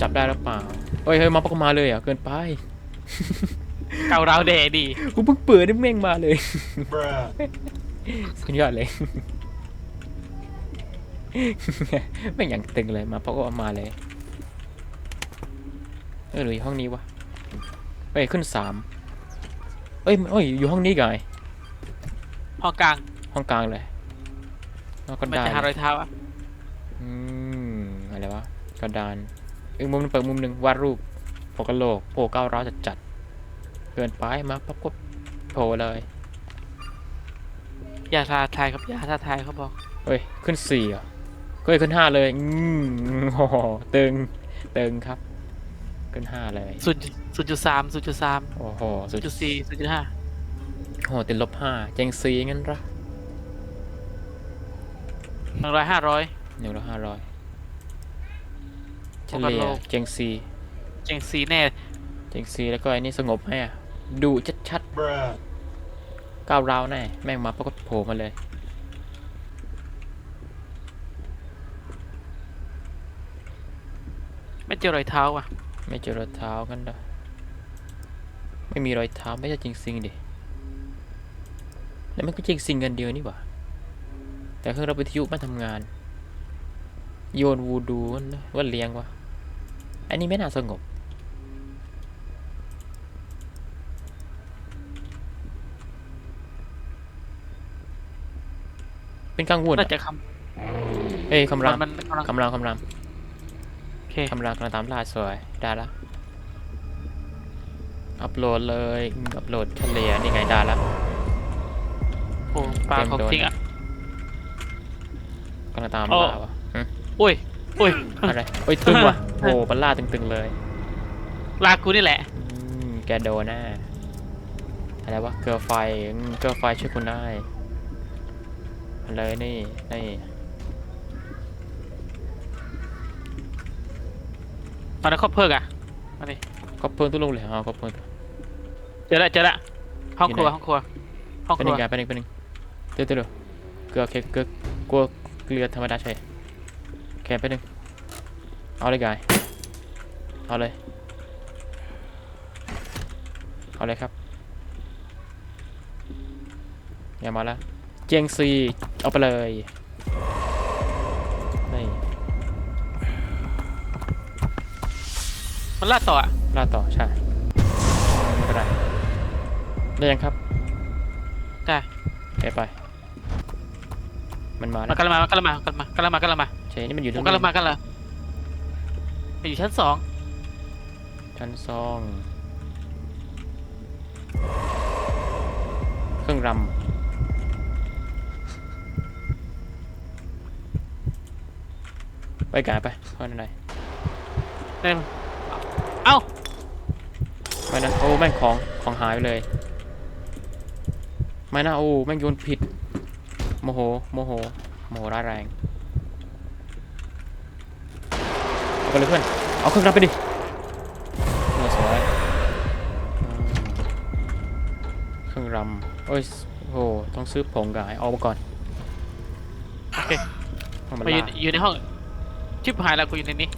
จับได้หรือเปล่าเฮ้ยเฮ้ยมาปกมาเลยอะเกินไป เก่าเราเดดี กูเพิ่งเปิดได้แม่งมาเลย Bruh. สุดยอดเลยแม่งอย่างตึงเลยมาปกมาเลย เออหรืออยู่ห้องนี้วะเอ้ยขึ้นสามเอ้ยเอ้ยอยู่ห้องนี้ไงห้องกลางห้องกลางเลยแล้วก็มันได้จะหารอยเท้าอะอืมอะไรวะกระดาน อีกมุมหนึงเปิดมุมหนึ่งวาดรูปหัวกะโหลกโผล่ก้าวร้าวจัดจัดๆเกินไปมาปั๊บก็โผล่เลยอย่าท้าทายครับอย่าท้าทายเขาบอกเฮ้ยขึ้นสี่อะเฮ้ยขึ้นห้าเลยอืมโอ้โหตึงตึงครับ ขึ้นห้าเลยศูนย์ศูนย์จุดสามศูนย์จุดสามโอ้โหสุศูดนย์จุดสี่ศูนย์จุดห้าโอ้โหติดลบห้าเจงซีงั้นเหรอหนึ่งร้อยห้าร้อยหนึ่งร้อยห้าร้อย เฉหัวกะลี่โหยลกเจงซีเจงซีแน่เจงซีแล้วก็ไอ้นี่สงบให้อะดูชัด Bruh. ๆก้าวร้าวแน่แม่งมาปรากฏโผล่มาเลยไม่เจอรอยเท้าอะ ไม่เจอรอยเท้ากันเหรอไม่มีรอยเท้าไม่ใช่จริงซิงดิแล้วมันก็จริงซิงกันเดียวนี่หว่าแต่เครื่องรับวิทยุมาทำงาน โยนวูดูนะว่าเลี้ยงวะ อันนี้ไม่น่าสงบ เป็นกังวลน่าจะคเอ้ยำคำรามมันกำลังคำรามคำรามโอเคคำรามกำลังตามล่าสวย ได้ละ อัปโหลดเลยอืมอัปโหลดเฉลี่ยนี่ไงได้ละ โอ้ปลาของจริงอะ กำลังตามโอ้ล่าวะหึอุ้ยอุ้ย อะไรโอ้ยตึงว่ะ โอ้ปันล่าตึงๆเลยลากูนี่แหละอืมแกโดนแน่อะไรวะเกลือไฟอืมเกลือไฟช่วยคุณได้มาเลยนี่นี่ตอนนั้นเขาเพิกอะมาดิก็เพิ่งตุ้ลงเลยอ๋อก็เพิ่งเจอละเจอละห้องอยู่ครัวไหนห้องครัวห้องเป็นคหรันึ่วงอย่างเป็นหนึ่งเป็นหนึ่งเดี๋ยวเดี๋ยวเดี๋ยวเกลือโอเคเกลือกลัวเกลือธรรมดาใช่โอเคเป็นหนึ่งเอาเลยกาย เอาเลย เอาเลยครับอย่ามาแล้วเจียงซีเอาไปเลยนี่มันล่าต่ออะล่าต่อใช่ไม่เป็นไรได้ยังครับได้โอเคไป มันมามัแล้นวกำลังมากำลังมากำลังมากำลังมากำลังมาใช่นี่มันอยู่ผตรมงกำลังนี้มากำลังมันอยู่ชั้นสอง ชั้นสอง เครื่องรำไปกายไปเข้าหน่อยเนี่ยเอ้าไม่นะโอ้แม่งของของหายไปเลยไม่นะโอ้แม่งโยนผิดโมโหโมโหโมโหร้ายแรงเอาไปเลยเพื่อนเอาเครื่องรำไปดิ โอ้ยโอ้ต้องซื้อผงกายเอามาก่อนโอเคเอามามาอยู่ล่าอยู่ในห้อง ชิบหายแล้วกูอยู่ในนี้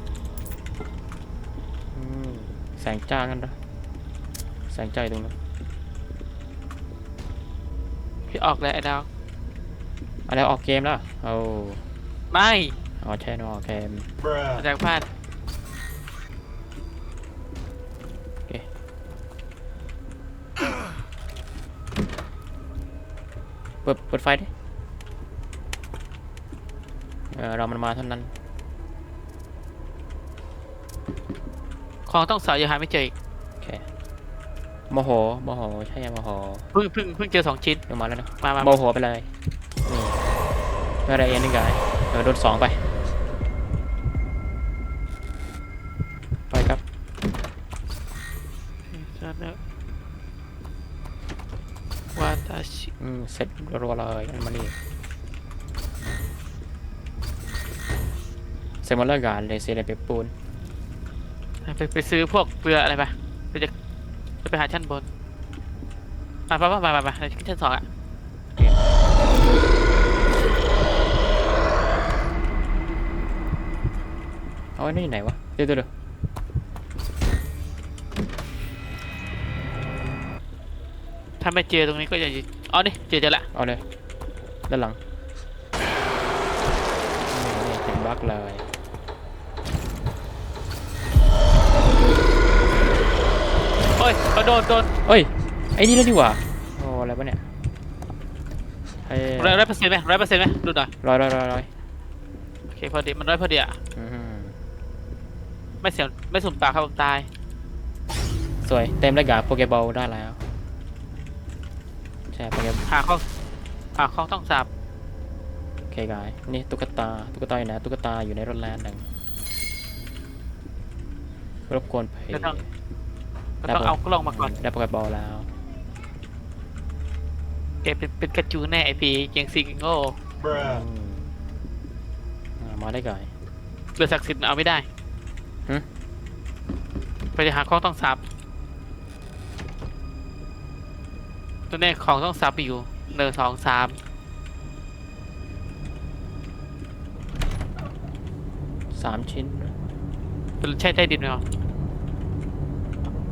อืมแสงจ้ากันนะแสงจ้าอยู่ตรงนั้นพี่ออกแล้วไอ้ดาว อะไรออกเกมแล้วเอาไม่เอาแช่นออกเกม Bruh. มาจากบ้าน ปิดเปิดไฟดิเออเรามันมาเท่านั้น ของต้องสาวยังหาไม่เจออีกโอเคโมโหโมโหใช่โมโหเพิ่งเพิ่งเพิ่งเจอสองชิ้นลงมาแล้วนะมามาโมโหไปเลยนี่ไม่อะไรเอ็นนี่กายเออโดนสองไปไปครับ วาตาชิอืมเสร็จรัวๆเลยอันมานี่เสร็จหมดแล้วกันเลยเซเลเปปูนไปไปซื้อพวกเกลืออะไรไปไปจะจะไปหาชั้นบนมาไปไปไปไปไปในชั้นสองอะเอาไว้นี่ไหนวะเดี๋ยวเดี๋ยวเดี๋ยว ถ้าไม่เจอตรงนี้ก็จะอยู่อ๋อนี่เจอเจอละเอาเลยด้านหลังนี่เป็นบั๊กเลยโอ้ยเขาโดนโดนเอ้ยไอ้นี่แล้วดีกว่าโอ้อะไรวะเนี่ยไอ้ร้อยร้อยเปอร์เซ็นต์ไหมร้อยเปอร์เซ็นต์ไหมดูหน่อยร้อยร้อยร้อยร้อยโอเคพอดีมันร้อยพอดีอะอื้อหือไม่เสียไม่สุ่มปากครับผมตาย สวยเต็มเลยกาโปเกบอลได้แล้วใช่โปเกหาข้องหาข้องต้องสับโอเคกายนี่ตุ๊กตาตุ๊กตาอยู่ไหนตุ๊กตาอยู่ในรถแลนด์หนึ่งรบกวนเพย์ก็ต้องก็ต้องเอากล้องมาก่อนได้โปเกบอลแล้วแกเป็นเป็นกระจูแน่ไอพีเกียงซิงโง่ Bruh. อืมอ่ามาได้ก่อนเรือศักดิ์สิทธิ์เอาไม่ได้หึไปจะหาข้องต้องสับ ตัวนี้ของต้องสับอยู่หนึ่งสองสามสามชิ้นเป็นใช่ใต้ดินไหมครับ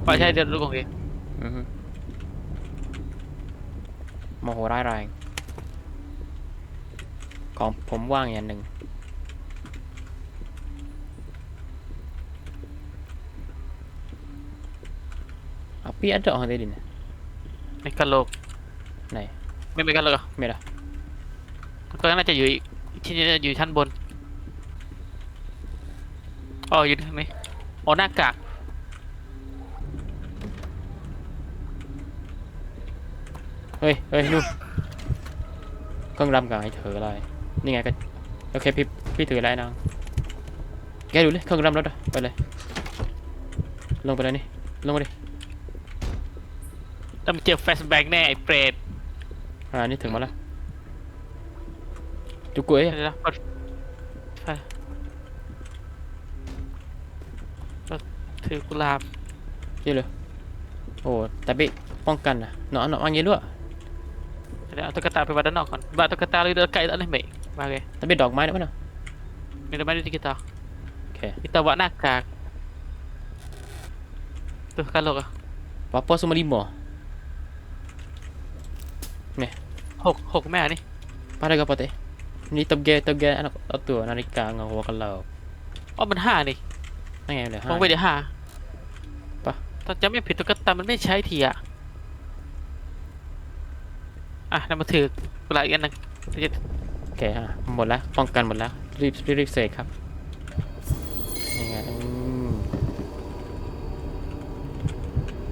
ไม่ใช่เดินลูกของเองอือฮึโมโหร้ายแรงของผมว่างอย่างหนึ่งเอาพี่อันเดอร์ของได้ดิน ไม่กระโหลกไหนไม่ไม่กระโหลกเหรอไม่ละก็น่าจะอยู่อีกที่นี่อยู่ชั้นบนอ๋ออยู่ทางนี้อ๋อหน้ากากเฮ้ยเฮ้ยนู่นเครื่องรำกับไอ้เถออะไรนี่ไงก็โอเคพี่พี่ถืออะไรนางแกดูเลยเครื่องรำรถอะไปเลยลงไปเลยนี่ลงมาดิ ต้องเจอแฟชแบ็กแน่ไอ้เปรตอ่านี่ถึงมาแล้วจุกกุ้ยเดี๋ยวนะกดไฟก็ถือกุหลาบนี่เลยโอ้แต่พี่ป้องกันนะเนาะเนาะอันนี้ด้วยเดี๋ยวเอาตุ๊กตาไปวางด้านนอกก่อนวางตุ๊กตาเลยเดินไกลแล้วนี่ไม่มาเลยแต่พี่ดอกไม้นะวะเนาะมีดอกไม้ด้วยกีตาร์โอเคกีตาร์วะหน้ากากตัวกระโหลกอะปาปอสุมาริโมห กหกแม่นี่ Para ka pati. Ni tabge tabge anak ato narika nga huwa ka lao. อ๋อมันห้านี่ Nangyay ulit มองไป ha. เดี๋ยวห้าปะตอนจำไม่ผิดตุ๊กตา มันไม่ใช้ทีอะอะนำมาถือกุหลาบอีกอันหนึงเดี๋ยวจะโอเคฮะหมดแล้วป้องกันหมดแล้วรีบรีบรีบเสกครับนี่ไงอืม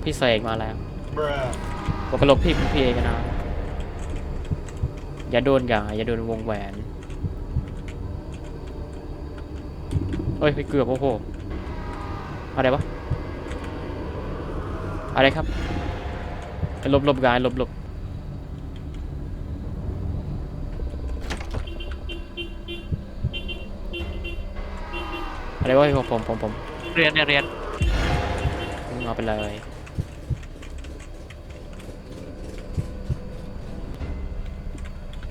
พี่เสกมาแล้ว Bruh. บอกกระโหลกพี่พี่เอกันนะ อย่าโดนอย่าอย่าโดนวงแหวนเฮ้ยพี่เกือบโอ้โหอะไรวะอะไรครับหลบหลบกายหลบหลบอะไรวะผมผมผมผมเรียนเนี่ยเรียนเอาไปเลย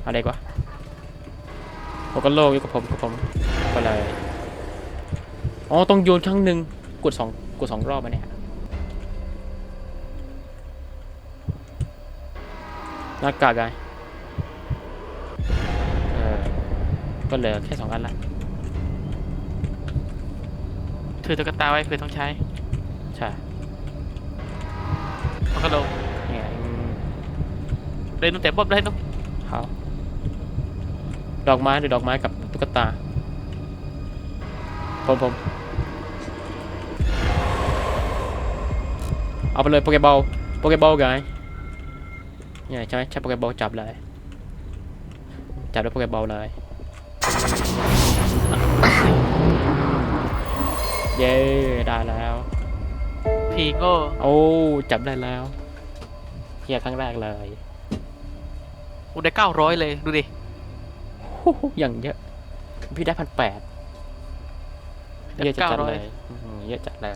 อะไรกว่าโอกันโลกอยู่กับผมกับผมไปเลยอ๋อต้องโยนครั้งหนึ่งกดสองกดสองรอบมาเนี่ยหน้ากากไงเออก็เหลือแค่สองอันละถือตุ๊กตาไว้เผื่อต้องใช้ใช่มันก็ลงนี่ไงอืมเล่นตั้งแต่บ๊อบได้เนอะเขา ดอกไม้หรือดอกไม้กับตุ๊กตา ผมผม เอาไปเลยโปเกบอลโปเกบอลไงเนี่ยใช่ไหมใช้โปเกบอลจับเลย จับด้วยโปเกบอลเลย เย้ ได้แล้วพีโง่โอ้ จับได้แล้วเฮียครั้งแรกเลย กูได้เก้าร้อยเลย ดูดิโอ้โหอย่างเยอะ พี่ได้พันแปดเยอะจัดๆเลย900อื้อหือเยอะจัดเลย